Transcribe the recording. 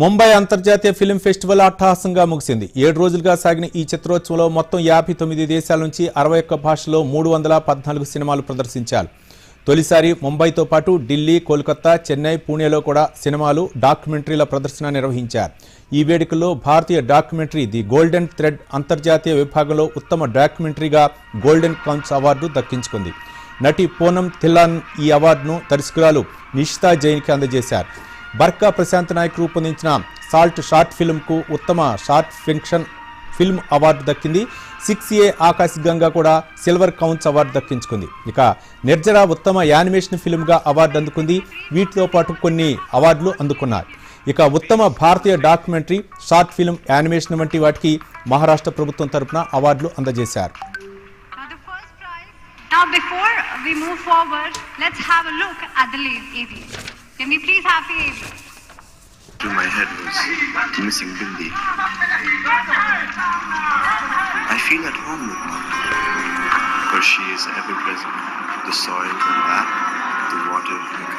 ముంబై అంతర్జాతీయ film festival అట్టహాసంగా ముగిసింది. ఏడు రోజులుగా సాగిన ఈ చిత్రోత్సవంలో మొత్తం యాభై తొమ్మిది దేశాల నుంచి అరవై ఒక్క భాషలో మూడు వందల పద్నాలుగు సినిమాలు ప్రదర్శించారు. తొలిసారి ముంబైతో పాటు ఢిల్లీ కోల్కతా చెన్నై పూణేలో కూడా సినిమాలు డాక్యుమెంటరీల ప్రదర్శన నిర్వహించారు. ఈ వేడుకల్లో భారతీయ డాక్యుమెంటరీ ది గోల్డెన్ థ్రెడ్ అంతర్జాతీయ విభాగంలో ఉత్తమ డాక్యుమెంటరీగా గోల్డెన్ కౌన్స్ అవార్డు దక్కించుకుంది. నటి పూనం థిల్లాన్ ఈ అవార్డును దర్శకురాలు నిషితా జైన్కి అందజేశారు. బర్కా ప్రశాంత్ నాయక్ రూపొందించిన సాల్ట్ షార్ట్ ఫిల్మ్కు ఉత్తమ షార్ట్ ఫిక్షన్ ఫిల్మ్ అవార్డు దక్కింది. సిక్స్ ఏ ఆకాశ్ గంగా కూడా సిల్వర్ కౌన్స్ అవార్డు దక్కించుకుంది. ఇక నిర్జరా ఉత్తమ యానిమేషన్ ఫిల్మ్గా అవార్డు అందుకుంది. వీటితో పాటు కొన్ని అవార్డులు అందుకున్నారు. ఇక ఉత్తమ భారతీయ డాక్యుమెంటరీ షార్ట్ ఫిల్మ్ యానిమేషన్ వంటి వాటికి మహారాష్ట్ర ప్రభుత్వం తరపున అవార్డులు అందజేశారు. Now before we move forward, let's have a look at the la- AVs. Can we please have the to my head was missing Bindi. I feel at home with Mama, for she is ever present. The soil, her lap, the water, her caress.